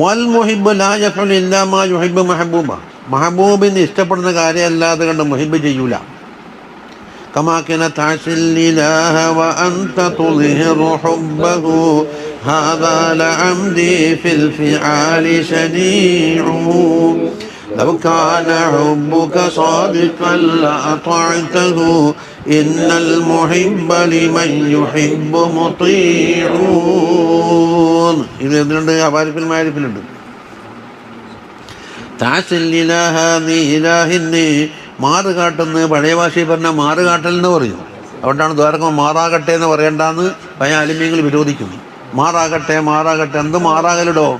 വൽ മുഹിബ് ലാ യഫ്അലു ഇല്ലാ മാ യുഹിബ്ബു മഹബൂബ മഹബൂബിന് ഇഷ്ടപ്പെടുന്ന കാര്യമല്ലാതെ കണ്ട് മുഹിബ് ചെയ്യൂല كما كان تعسي الإله وأنت تظهر حبه هذا لعمدي في الفعال شنيع لو كان حبك صادقا لأطعته إن المحب لمن يحب مطيعون ഇത് എന്തിനുണ്ട്? അപാരിപ്പിലും നീ ഇലാഹിന് മാറ് കാട്ടെന്ന് പഴയ ഭാഷയിൽ പറഞ്ഞ മാറ് കാട്ടൽ എന്ന് പറയും. അതുകൊണ്ടാണ് ദ്വാരകം മാറാകട്ടെ എന്ന് പറയണ്ടെന്ന് പഴയ ആലിമ്യങ്ങൾ വിരോധിക്കുന്നു. മാറാകട്ടെ മാറാകട്ടെ എന്ത് മാറാകലിടോ?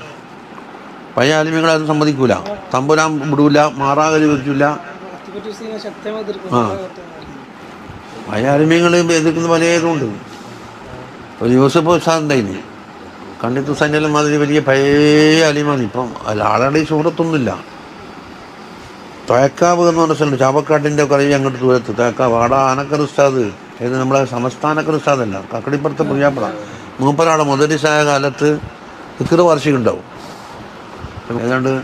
പഴയ ആലിമ്യങ്ങൾ അത് സമ്മതിക്കൂല. തമ്പുരാൻ വിടൂല മാറാകൽ വരില്ല ആ. പഴയ ആലിമ്യങ്ങൾ എതിർക്കുന്ന പലതുണ്ട് ഒരു യൂസഫ് ഉസ്താദ് ഉണ്ടായിരുന്നു കണ്ടിട്ട് സൈന്യം മാതിരി വലിയ പഴയ അലിമാണ്. ഇപ്പം അല്ല ആളുടെ ഈ സുഹൃത്തൊന്നുമില്ല തേക്കാവ് എന്ന് പറഞ്ഞ സ്ഥലം ചാവക്കാട്ടിന്റെ അറിയാം അങ്ങോട്ട് ദൂരത്ത്. തേക്കാവ്. ആടെ ആനക്കർ ഉസ്താദ്. നമ്മളെ സംസ്ഥാനക്കർ ഉസ്താദല്ല? കക്കടിപ്പുറത്തെ പ്രിയാപ്പട മൂപ്പരാടെ മുതലിസായ കാലത്ത് ഇക്കറ് വാർഷികം ഉണ്ടാവും. ഏതാണ്ട്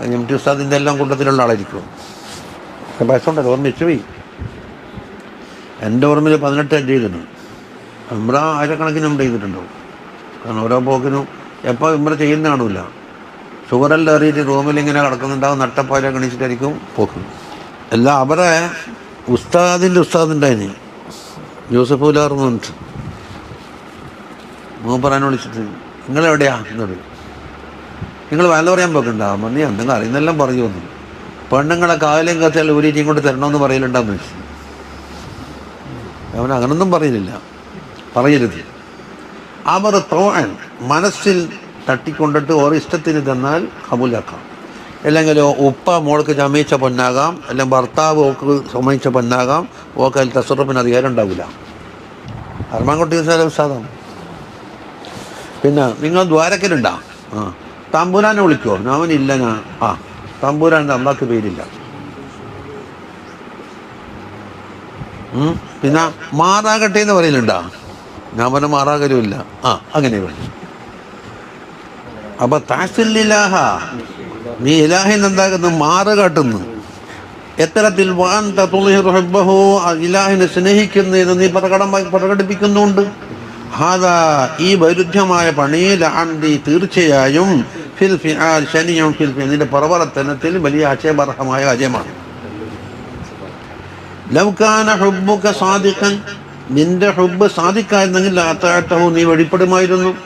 എം ടി ഉസ്താദിന്റെ എല്ലാം കൂട്ടത്തിലുള്ള ആളായിരിക്കും. പൈസണ്ടല്ലോ ഓർമ്മിച്ചു പോയി. എന്റെ ഓർമ്മയിൽ പതിനെട്ട് അഞ്ച് ചെയ്തിട്ടുണ്ട്. നമ്മളാ ആയിരക്കണക്കിന് നമ്മൾ ചെയ്തിട്ടുണ്ടാവും. കാരണം ഓരോ പോക്കിനും എപ്പോൾ ഇമ്ര ചെയ്യുന്ന കാണില്ല ഷുഗറെല്ലാം എറിയിട്ട് റൂമിൽ ഇങ്ങനെ കിടക്കുന്നുണ്ടാവും നട്ടപ്പാല കണിച്ചിട്ടായിരിക്കും പോക്ക്. എല്ലാം അവരെ ഉസ്താദിന്റെ ഉസ്താദുണ്ടായിന് ജോസഫ് ഉലാർ എന്ന് പറഞ്ഞിട്ട്. മൂപ്പറാനെ വിളിച്ചിട്ട് നിങ്ങളെവിടെയാ എന്നോട് നിങ്ങൾ വല്ല പറയാൻ പോക്കുണ്ടാവും പറഞ്ഞു എന്തെങ്കിലും അറിയുന്നെല്ലാം പറഞ്ഞു വന്നു പെണ്ണുങ്ങളെ കാലും കത്തിയാൽ ഊരിയിട്ട് കൊണ്ട് തരണമെന്ന് പറയലുണ്ടാന്ന് വെച്ചു അവൻ അങ്ങനൊന്നും പറയുന്നില്ല പറയരുത്. അവർ തോഴൻ മനസ്സിൽ തട്ടിക്കൊണ്ടിട്ട് ഓരോ ഇഷ്ടത്തിന് തന്നാൽ കബൂലാക്കാം. അല്ലെങ്കിൽ ഉപ്പ മോൾക്ക് ചമയിച്ച പൊന്നാകാം അല്ലെങ്കിൽ ഭർത്താവ് ഓക്ക് സമ്മതിച്ച പൊന്നാകാം ഓക്ക് അതിൽ തസുറപ്പിന് അധികാരം ഉണ്ടാവില്ല. അർമാൻകുട്ടി സാധനം പിന്നെ നിങ്ങൾ ദ്വാരക്കലുണ്ടാ? ആ. തമ്പുരാനെ വിളിക്കുമോ അവനില്ല ഞാൻ. ആ. തമ്പുരാൻ അള്ളാക്ക് പേരില്ല. പിന്നെ മാതാകട്ടെ എന്ന് പറയലുണ്ടാ ഞാൻ പറഞ്ഞ മാറാകലുമില്ല ആ അങ്ങനെ പറഞ്ഞു അപ്പൊ താസില്ലാഹ നീ ഇലാഹിന് എന്താകുന്നു മാറ് കാട്ടുന്നു. എത്തരത്തിൽ ആ ഇലാഹിനെ സ്നേഹിക്കുന്നു എന്ന് നീ പ്രകടം പ്രകടിപ്പിക്കുന്നുണ്ട്. ഹാദാ ഈ വൈരുദ്ധ്യമായ പണിയിൽ ആണ്ടി തീർച്ചയായും ഫിൽ ഫിആൽ ശനിയും ഫിൽ ഫി നിന്റെ പ്രവർത്തനത്തിൽ വലിയ ആശയബർഹമായ കാര്യമാണ്. ലൗകാന ഹുബ്ബുക സാദിഖൻ നിന്റെ ഹുബ് സാധിക്കായിരുന്നെങ്കിൽ അത്താഴത്തവും നീ വെളിപ്പെടുമായിരുന്നു.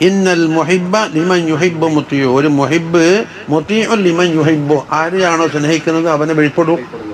ഇന്നൽ മൊഹിബ ലിമൻ യുഹിബ്ബു മുത്തിയോ ഒരു മൊഹിബ് മുത്തിയോ ലിമൻ യുഹിബ്ബു. ആരെയാണോ സ്നേഹിക്കുന്നത്? അവനെ വെളിപ്പെടും.